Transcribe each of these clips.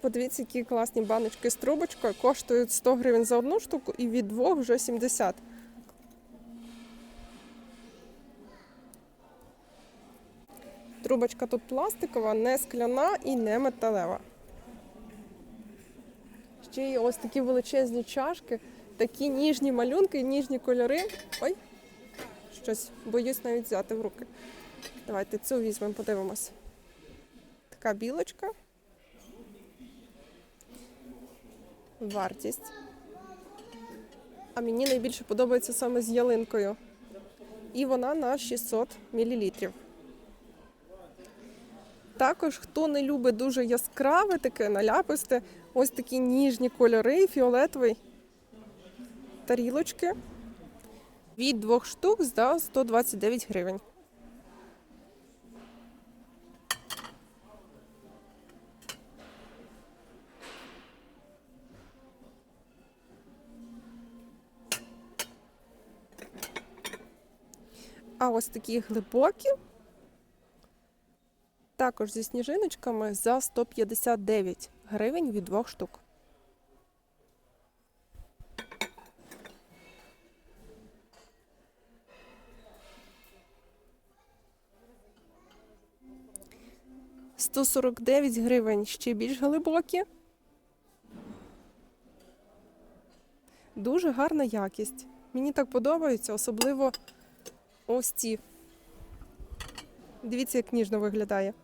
Подивіться, які класні баночки з трубочкою. Коштують 100 гривень за одну штуку і від двох вже 70. Трубочка тут пластикова, не скляна і не металева. Ще є ось такі величезні чашки, такі ніжні малюнки, ніжні кольори. Ой, щось боюсь навіть взяти в руки. Давайте цю візьмемо, подивимось. Така білочка. Вартість. А мені найбільше подобається саме з ялинкою. І вона на 600 мл. Також, хто не любить дуже яскраве, таке наляписте, ось такі ніжні кольори, фіолетовий тарілочки. Від двох штук за 129 гривень. А ось такі глибокі, також зі сніжиночками за 159 гривень від двох штук. Сто сорок дев'ять гривень ще більш глибокі. Дуже гарна якість. Мені так подобається, особливо ось ці. Дивіться, як ніжно виглядає.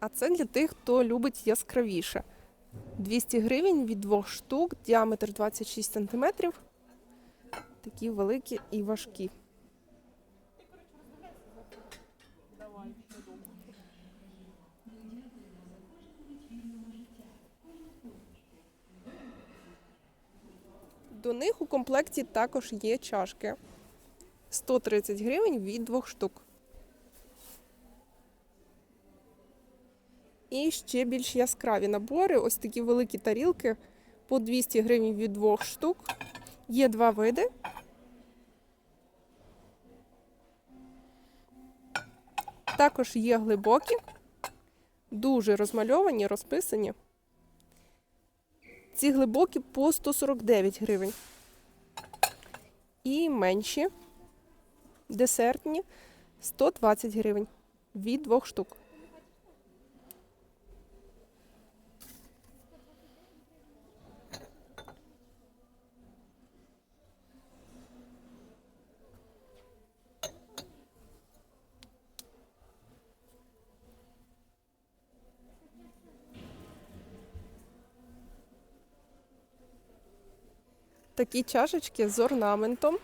А це для тих, хто любить яскравіше. 200 гривень від двох штук, діаметр 26 см. Такі великі і важкі. До них у комплекті також є чашки. 130 гривень від двох штук. І ще більш яскраві набори. Ось такі великі тарілки по 200 гривень від двох штук. Є два види. Також є глибокі, дуже розмальовані, розписані. Ці глибокі по 149 гривень. І менші десертні 120 гривень від двох штук. Такі чашечки з орнаментом,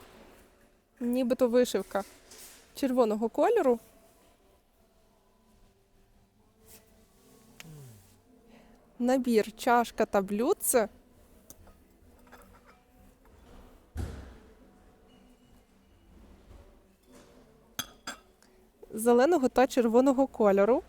нібито вишивка червоного кольору. Набір чашка та блюдце. Зеленого та червоного кольору.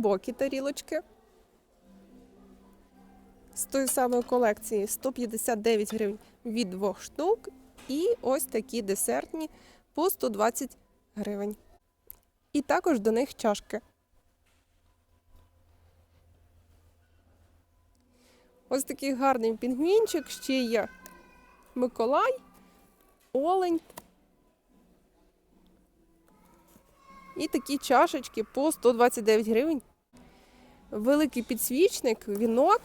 Глибокі тарілочки. З тої самої колекції 159 гривень від двох штук. І ось такі десертні по 120 гривень. І також до них чашки. Ось такий гарний пінгвінчик, ще є Миколай, Олень. І такі чашечки по 129 гривень. Великий підсвічник, вінок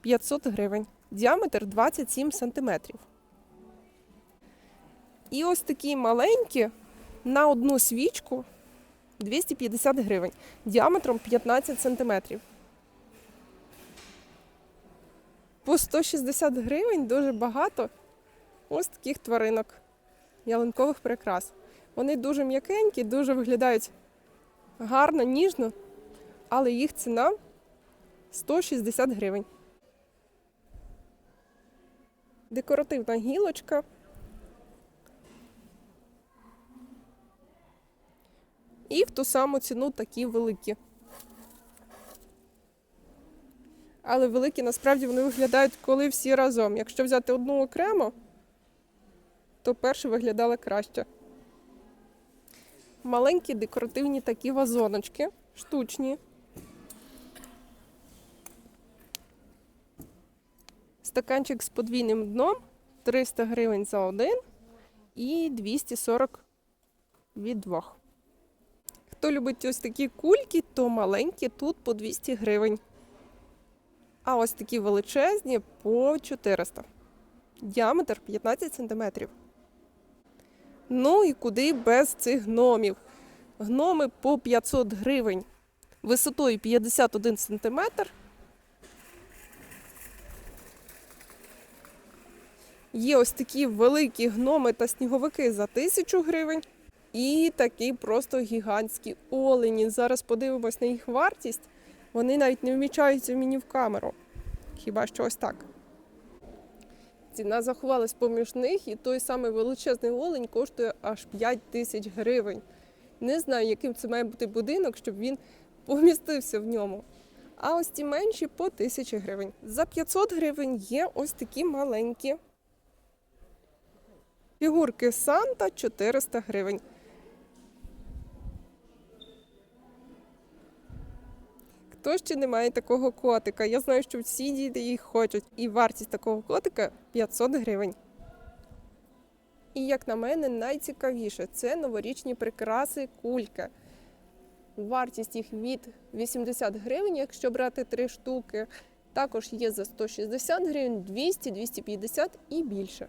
500 гривень. Діаметр 27 сантиметрів. І ось такі маленькі на одну свічку 250 гривень. Діаметром 15 сантиметрів. По 160 гривень дуже багато ось таких тваринок, ялинкових прикрас. Вони дуже м'якенькі, дуже виглядають гарно, ніжно, але їх ціна 160 гривень. Декоративна гілочка. І в ту саму ціну такі великі. Але великі насправді вони виглядають коли всі разом. Якщо взяти одну окремо, то перша виглядала краще. Маленькі декоративні такі вазоночки, штучні. Стаканчик з подвійним дном 300 гривень за один і 240 від двох. Хто любить ось такі кульки, то маленькі тут по 200 гривень. А ось такі величезні по 400. Діаметр 15 см. Ну і куди без цих гномів? Гноми по 500 гривень. Висотою 51 см. Є ось такі великі гноми та сніговики за 1000 гривень. І такі просто гігантські олені. Зараз подивимось на їх вартість. Вони навіть не вмічаються мені в камеру. Хіба що ось так. Ціна заховалась поміж них, і той самий величезний олень коштує аж 5 тисяч гривень. Не знаю, яким це має бути будинок, щоб він помістився в ньому. А ось ті менші по 1000 гривень. За 500 гривень є ось такі маленькі. Фігурки Санта 400 гривень. Хто ще не має такого котика? Я знаю, що всі діти їх хочуть. І вартість такого котика 500 гривень. І як на мене, найцікавіше це новорічні прикраси кульки. Вартість їх від 80 гривень, якщо брати три штуки. Також є за 160 гривень, 200, 250 і більше.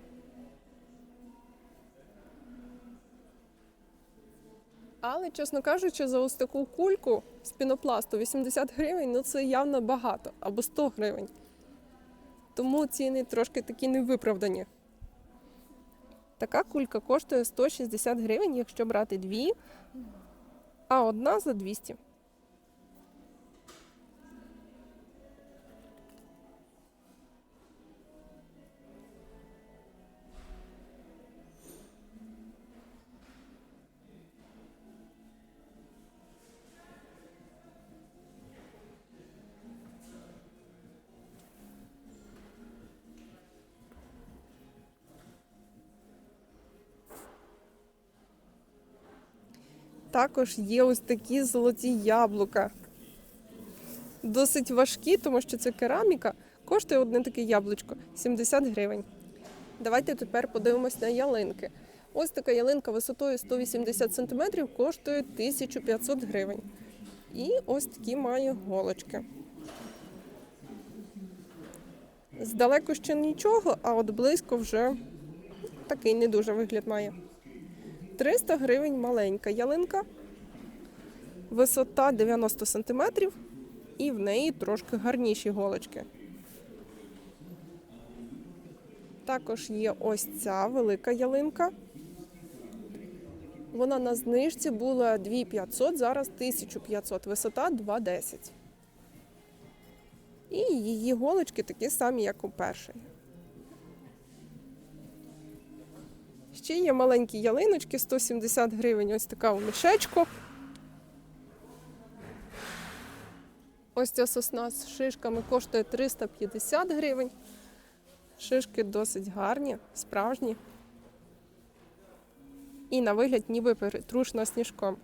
Але, чесно кажучи, за ось таку кульку з пінопласту 80 гривень, ну це явно багато, або 100 гривень. Тому ціни трошки такі невиправдані. Така кулька коштує 160 гривень, якщо брати дві, а одна за 200. Також є ось такі золоті яблука. Досить важкі, тому що це кераміка. Коштує одне таке яблучко 70 гривень. Давайте тепер подивимось на ялинки. Ось така ялинка висотою 180 см коштує 1500 гривень. І ось такі має голочки. Здалеку ще нічого, а от близько вже такий не дуже вигляд має. 300 гривень маленька ялинка, висота 90 см, і в неї трошки гарніші голочки. Також є ось ця велика ялинка. Вона на знижці була 2500, зараз 1500, висота 2,10. І її голочки такі самі, як у першої. Ще є маленькі ялиночки, 170 гривень, ось така у мішечку. Ось ця сосна з шишками коштує 350 гривень. Шишки досить гарні, справжні. І на вигляд ніби перетрушена сніжком.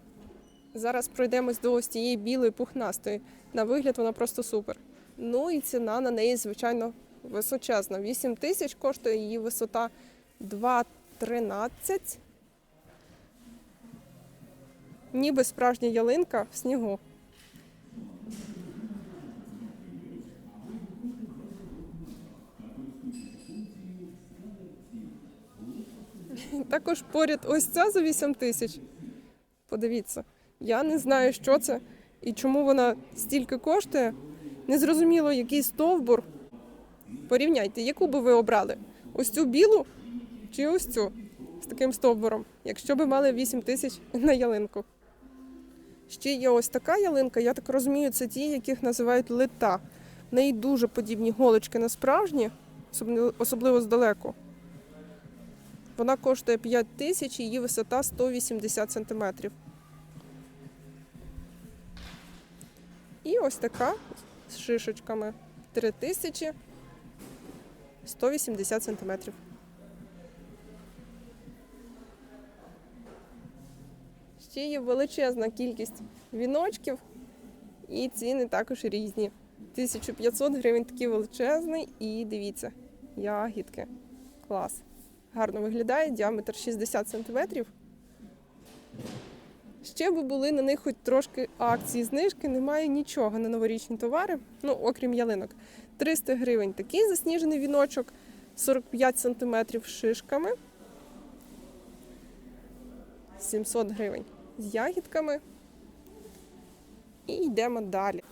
Зараз пройдемось до ось цієї білої пухнастої. На вигляд вона просто супер. Ну і ціна на неї, звичайно, височезна. 8 тисяч коштує її висота 2,13. Ніби справжня ялинка в снігу. Також поряд ось ця за 8 тисяч. Подивіться, я не знаю, що це і чому вона стільки коштує. Незрозуміло, який стовбур. Порівняйте, яку би ви обрали? Ось цю білу чи ось з таким стовбуром, якщо би мали 8 тисяч на ялинку. Ще є ось така ялинка, я так розумію, це ті, яких називають лита. В неї дуже подібні голочки на справжні, особливо- здалеку. Вона коштує 5 тисяч, її висота 180 сантиметрів. І ось така з шишечками. 3180 сантиметрів. Ще є величезна кількість віночків, і ціни також різні. 1500 гривень такий величезний, і дивіться, ягідки. Клас. Гарно виглядає, діаметр 60 сантиметрів. Ще би були на них хоч трошки акції, знижки, немає нічого на новорічні товари, ну окрім ялинок. 300 гривень такий засніжений віночок, 45 сантиметрів з шишками. 700 гривень з ягідками. І йдемо далі.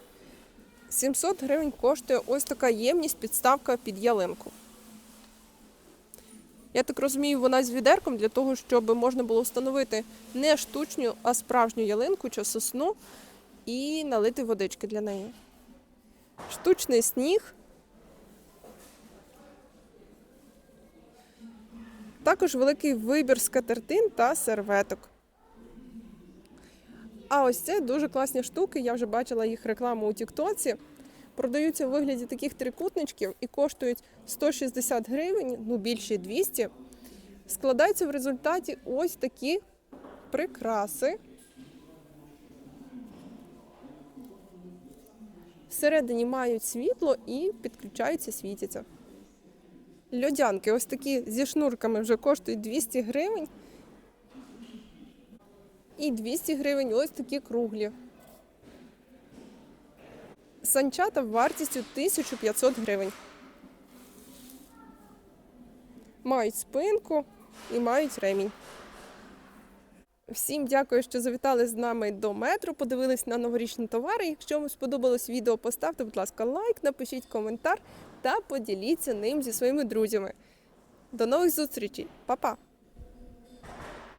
700 гривень коштує ось така ємність підставка під ялинку. Я так розумію, вона з відерком для того, щоб можна було встановити не штучну, а справжню ялинку чи сосну і налити водички для неї. Штучний сніг. Також великий вибір скатертин та серветок. А ось це дуже класні штуки. Я вже бачила їх рекламу у Тіктоці. Продаються в вигляді таких трикутничків і коштують 160 гривень, ну більше 200. Складаються в результаті ось такі прикраси. Всередині мають світло і підключаються, світяться. Льодянки ось такі зі шнурками вже коштують 200 гривень. І 200 гривень ось такі круглі. Санчата вартістю 1500 гривень. Мають спинку і мають ремінь. Всім дякую, що завітали з нами до метро, подивились на новорічні товари. Якщо вам сподобалось відео, поставте, будь ласка, лайк, напишіть коментар та поділіться ним зі своїми друзями. До нових зустрічей, Па-па!